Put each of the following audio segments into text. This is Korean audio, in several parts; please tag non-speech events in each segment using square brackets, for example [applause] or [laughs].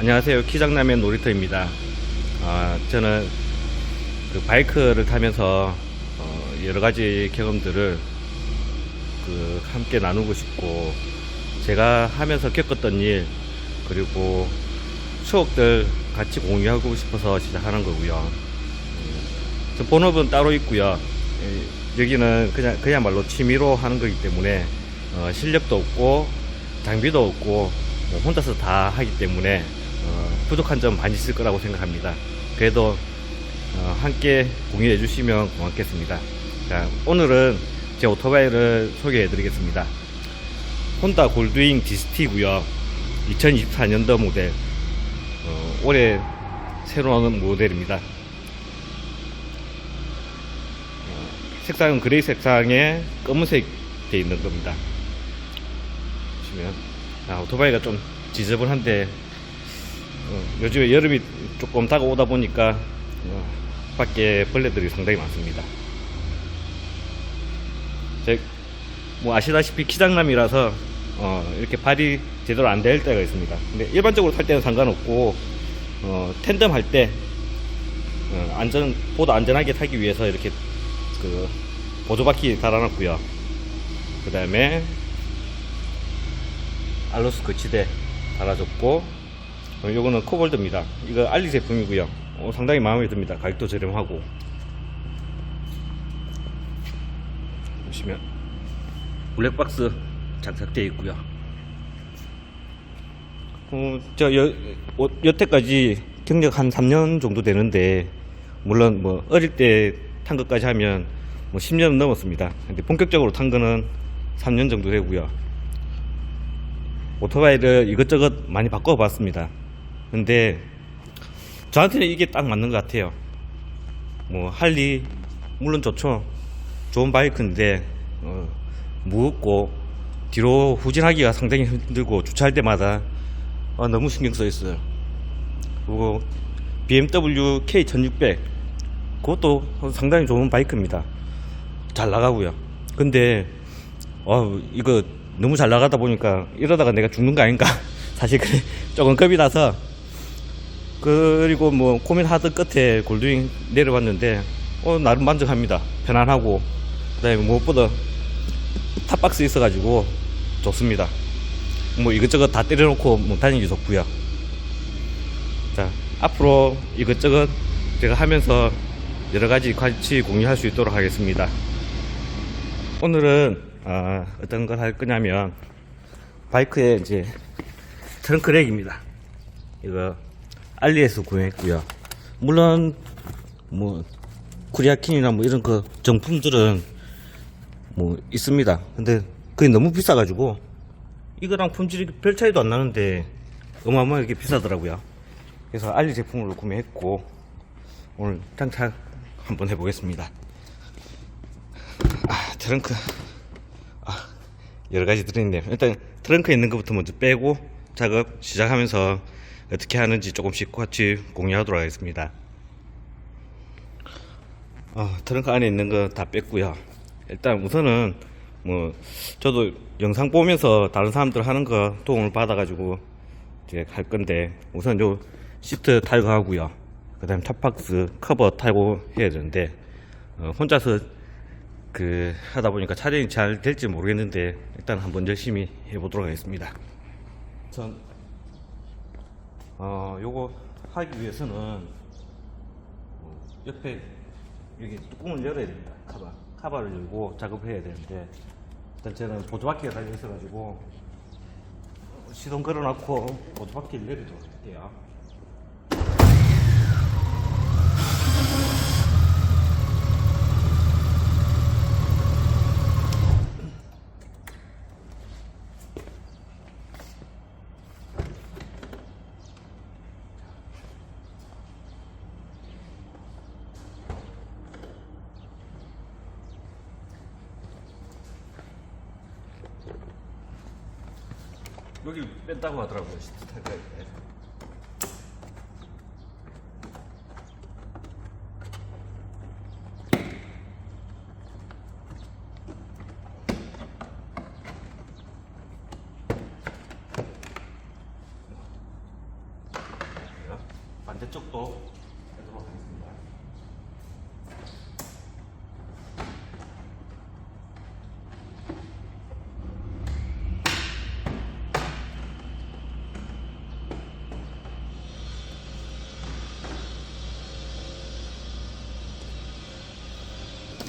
안녕하세요. 키장남의 놀이터입니다. 아, 저는 그 바이크를 타면서 어, 여러 가지 경험들을 그 함께 나누고 싶고 제가 하면서 겪었던 일 그리고 추억들 같이 공유하고 싶어서 시작하는 거고요. 음, 저 본업은 따로 있고요. 예, 여기는 그냥 그야말로 취미로 하는 거기 때문에 어, 실력도 없고 장비도 없고 뭐 혼자서 다 하기 때문에 어, 부족한 점 많이 있을 거라고 생각합니다. 그래도 어, 함께 공유해 주시면 고맙겠습니다. 자, 오늘은 제 오토바이를 소개해 드리겠습니다. 혼다 골드윙 디스티고요. 2024년도 모델. 어, 올해 새로 나오는 모델입니다. 어, 색상은 그레이 색상에 검은색 돼 있는 겁니다. 보시면 아, 오토바이가 좀 지저분한데 어, 요즘에 여름이 조금 다가오다 보니까 어, 밖에 벌레들이 상당히 많습니다. 제, 뭐 아시다시피 키장남이라서 어, 이렇게 발이 제대로 안 될 때가 있습니다. 근데 일반적으로 탈 때는 상관없고 어, 텐덤 할때 어, 안전 보다 안전하게 타기 위해서 이렇게 그 보조바퀴 달아놨고요. 그 다음에 알로스 거치대 달아줬고 어, 요거는 코볼드입니다. 이거 알리 제품이고요. 어, 상당히 마음에 듭니다. 가격도 저렴하고 보시면 블랙박스 장착되어 있고요. 어, 저 여, 어, 여태까지 경력 한 3년 정도 되는데 물론 뭐 어릴 때 탄 것까지 하면 뭐 10년 넘었습니다. 근데 본격적으로 탄 거는 3년 정도 되고요. 오토바이를 이것저것 많이 바꿔봤습니다. 근데 저한테는 이게 딱 맞는 것 같아요. 뭐 할리 물론 좋죠. 좋은 바이크인데 어, 무겁고 뒤로 후진하기가 상당히 힘들고 주차할 때마다 어, 너무 신경 써 있어요. 그리고 BMW K1600 그것도 상당히 좋은 바이크입니다. 잘 나가고요. 근데 어 이거 너무 잘 나가다 보니까 이러다가 내가 죽는 거 아닌가 [laughs] 사실 조금 겁이 나서 그리고 뭐 고민하던 끝에 골드윙 내려봤는데 어 나름 만족합니다. 편안하고 그다음에 무엇보다 탑박스 있어가지고 좋습니다. 뭐 이것저것 다 때려놓고 뭐 다니기 좋고요. 자 앞으로 이것저것 제가 하면서 여러 가지 같이 공유할 수 있도록 하겠습니다. 오늘은 아, 어떤 걸 할 거냐면 바이크의 이제 트렁크랙입니다. 이거 알리에서 구매했고요. 물론 뭐 쿠리아킨이나 뭐 이런 그 정품들은 뭐 있습니다. 근데 그게 너무 비싸가지고 이거랑 품질이 별 차이도 안 나는데 어마어마하게 비싸더라고요. 그래서 알리 제품으로 구매했고 오늘 장착 한번 해보겠습니다. 아, 트렁크. 아, 여러 가지 들어있네요. 일단 트렁크에 있는 것부터 먼저 빼고 작업 시작하면서 어떻게 하는지 조금씩 같이 공유하도록 하겠습니다. 어, 트렁크 안에 있는 거 다 뺐고요. 일단 우선은 뭐 저도 영상 보면서 다른 사람들 하는 거 도움을 받아가지고 이제 할 건데 우선 요 시트 탈거하고요. 그다음 탑박스 커버 탈고 해야 되는데 어, 혼자서 그 하다 보니까 촬영이 잘 될지 모르겠는데 일단 한번 열심히 해보도록 하겠습니다. 전 어, 요거 하기 위해서는 어, 옆에 여기 뚜껑을 열어야 됩니다. 카바 카바를 열고 작업해야 되는데 일단 저는 보조바퀴가 달려 있어가지고 어, 시동 걸어놓고 보조바퀴를 내리도록 할게요. 여기 뺀다고 하더라고요. 시트 탈거할 때. 반대쪽도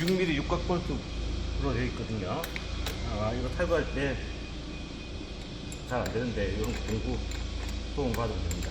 6mm 육각 볼트로 되어 있거든요. 아, 이거 탈거할 때 잘 안 되는데 이런 공구 소음 받으면 됩니다.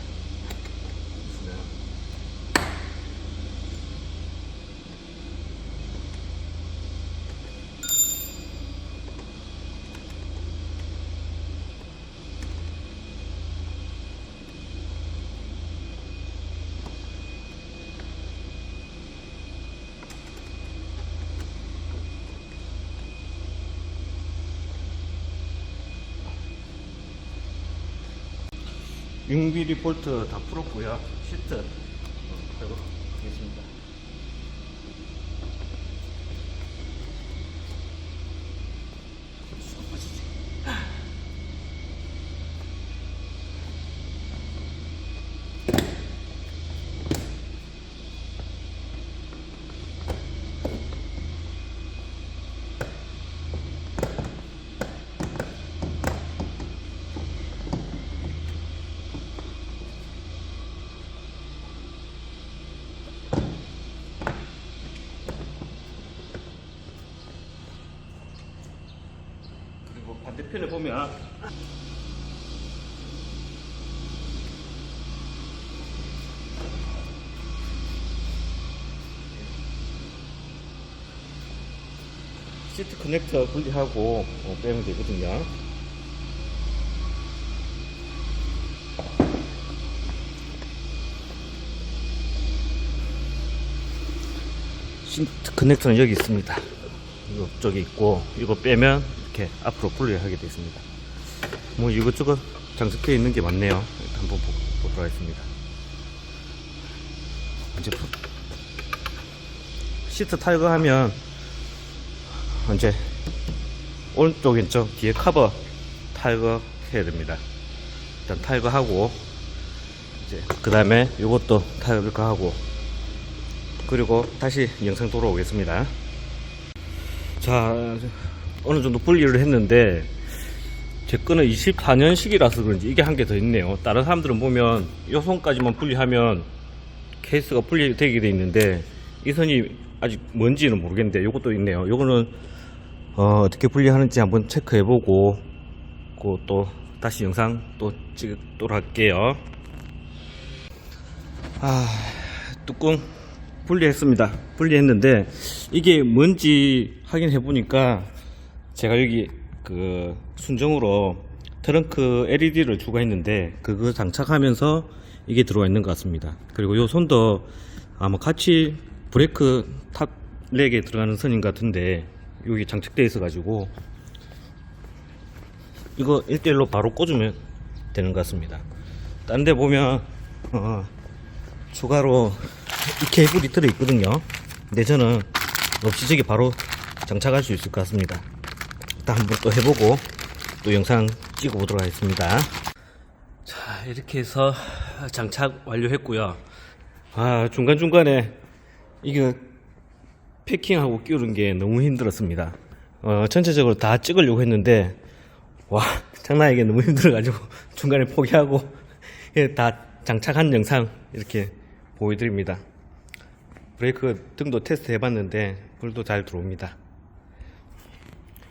M 볼트 다 풀었고요. 시트 어, 탈거하겠습니다. 반대편에 보면 시트 커넥터 분리하고 어, 빼면 되거든요. 시트 커넥터는 여기 있습니다. 이쪽에 있고 이거 빼면 이렇게 앞으로 분리하게 되어 있습니다. 뭐 이것저것 장식해 있는 게 많네요. 한번 보, 보도록 하겠습니다. 이제 부- 시트 탈거하면 이제 오른쪽 왼쪽 뒤에 커버 탈거해야 됩니다. 일단 탈거하고 이제 그 다음에 이것도 탈거하고 그리고 다시 영상 돌아오겠습니다. 자, 어느 정도 분리를 했는데, 제 거는 24년식이라서 그런지 이게 한 개 더 있네요. 다른 사람들은 보면, 이 선까지만 분리하면 케이스가 분리되게 돼 있는데, 이 선이 아직 뭔지는 모르겠는데, 요것도 있네요. 요거는, 어, 떻게 분리하는지 한번 체크해 보고, 그또 다시 영상 또 찍도록 할게요. 아, 뚜껑 분리했습니다. 분리했는데 이게 뭔지 확인해 보니까 제가 여기 그 순정으로 트렁크 LED를 추가했는데 그거 장착하면서 이게 들어와 있는 것 같습니다. 그리고 요 손도 아마 같이 브레이크 탑 렉에 들어가는 선인 것 같은데 여기 장착되어 있어 가지고 이거 1대1로 바로 꽂으면 되는 것 같습니다. 딴 데 보면 어, 추가로 이 케이블이 들어 있거든요. 근데 저는 없이 저기 바로 장착할 수 있을 것 같습니다. 일단 한번 또 해보고 또 영상 찍어 보도록 하겠습니다. 자, 이렇게 해서 장착 완료했고요. 아, 중간중간에 이거 패킹하고 끼우는 게 너무 힘들었습니다. 어, 전체적으로 다 찍으려고 했는데, 와, 장난 아니게 너무 힘들어가지고 [laughs] 중간에 포기하고 [laughs] 예, 다 장착한 영상 이렇게 보여드립니다. 브레이크 등도 테스트 해봤는데 불도 잘 들어옵니다.